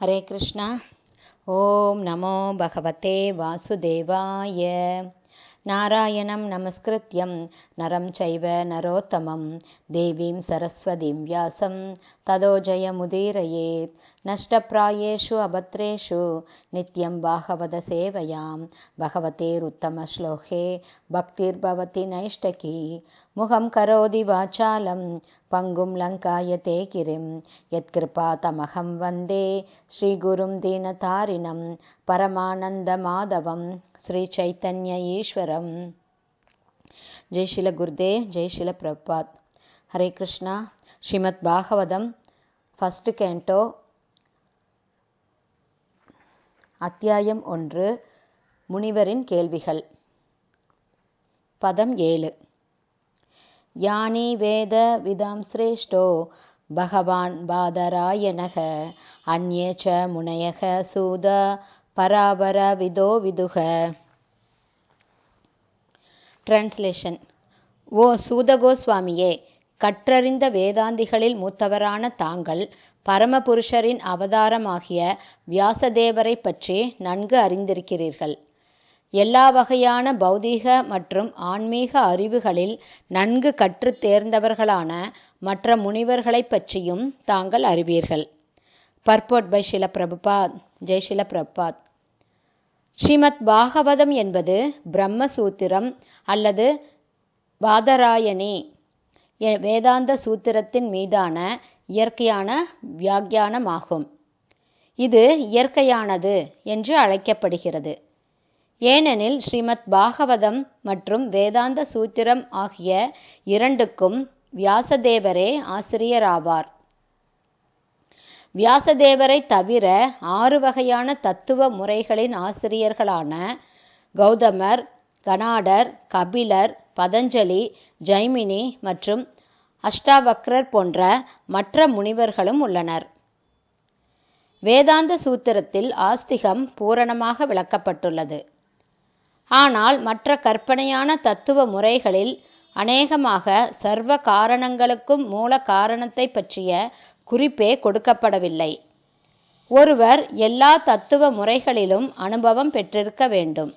ஹரே கிருஷ்ணா. ஓம் நமோ பகவதே வாசுதேவாய. नारायणं नमस्कृत्यं नरं चैव नरोत्तमं देवीं सरस्वतीं व्यासं ततो जयमुदीरयेत्। नष्टप्रायेषु अभद्रेषु नित्यं बाहवदसेवयां भगवतेरुत्तमश्लोके भक्तिर्भवति नैष्टकी। मुखं करोति वाचालं पङ्गुं लङ्कायते गिरिं यत्कृपातमहं वन्दे श्रीगुरुं दीनतारिणं परमानन्दमाधवं श्रीचैतन्य ஈஸ்வரம். ஜெய்ஷில குருதேவ் ஜெய்ஷில பிரபாத். ஹரே கிருஷ்ணா. ஸ்ரீமத் பாகவதம் ஃபஸ்ட் கேண்டோ அத்தியாயம் ஒன்று முனிவரின் கேள்விகள். பதம் ஏழு. யானி வேத விதாம் சிரேஷ்டோ பகவான் பாதராயணக அந்நேச்ச முனையக சூத பராபர விதோ விதுக. டிரான்ஸ்லேஷன் ஓ சூதகோஸ்வாமியே கற்றறிந்த வேதாந்திகளில் மூத்தவரான தாங்கள் பரமபுருஷரின் அவதாரமாகிய வியாசதேவரை பற்றி நன்கு அறிந்திருக்கிறீர்கள். எல்லா வகையான பௌதீக மற்றும் ஆன்மீக அறிவுகளில் நன்கு கற்றுத் தேர்ந்தவர்களான மற்ற முனிவர்களைப் பற்றியும் தாங்கள் அறிவீர்கள். பர்போட் பை ஷில பிரபுபாத் ஜெய் ஷில பிரபாத் ஸ்ரீமத் பாகவதம் என்பது பிரம்மசூத்திரம் அல்லது பாதராயணி வேதாந்த சூத்திரத்தின் மீதான இயற்கையான வியாக்கியானமாகும். இது இயற்கையானது என்று அழைக்கப்படுகிறது. ஏனெனில் ஸ்ரீமத் பாகவதம் மற்றும் வேதாந்த சூத்திரம் ஆகிய இரண்டுக்கும் வியாசதேவரே ஆசிரியராவார். வியாசதேவரை தவிர ஆறு வகையான தத்துவ முறைகளின் ஆசிரியர்களான கௌதமர் கனாடர் கபிலர் பதஞ்சலி ஜைமினி மற்றும் அஷ்டாவக்ரர் போன்ற மற்ற முனிவர்களும் உள்ளனர். வேதாந்த சூத்திரத்தில் ஆஸ்திகம் பூரணமாக விளக்கப்பட்டுள்ளது. ஆனால் மற்ற கற்பனையான தத்துவ முறைகளில் அநேகமாக சர்வ காரணங்களுக்கும் மூல காரணத்தை பற்றிய குறிப்பே கொடுக்கப்படவில்லை. ஒருவர் எல்லா தத்துவ முறைகளிலும் அனுபவம் பெற்றிருக்க வேண்டும்.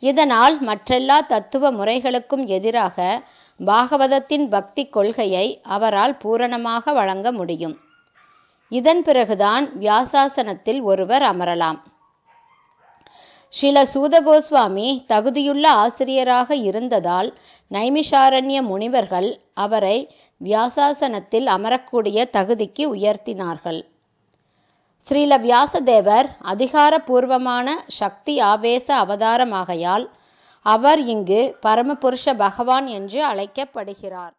இதனால் மற்றெல்லா தத்துவ முறைகளுக்கும் எதிராக பாகவதத்தின் பக்தி கொள்கையை அவரால் பூரணமாக வழங்க முடியும். இதன் பிறகுதான் வியாசாசனத்தில் ஒருவர் அமரலாம். ஸ்ரீல சூதகோஸ்வாமி தகுதியுள்ள ஆசிரியராக இருந்ததால் நைமிஷாரண்ய முனிவர்கள் அவரை வியாசாசனத்தில் அமரக்கூடிய தகுதிக்கு உயர்த்தினார்கள். ஸ்ரீல வியாசதேவர் அதிகாரபூர்வமான சக்தி ஆவேச அவதாரமாகையால் அவர் இங்கு பரமபுருஷ பகவான் என்று அழைக்கப்படுகிறார்.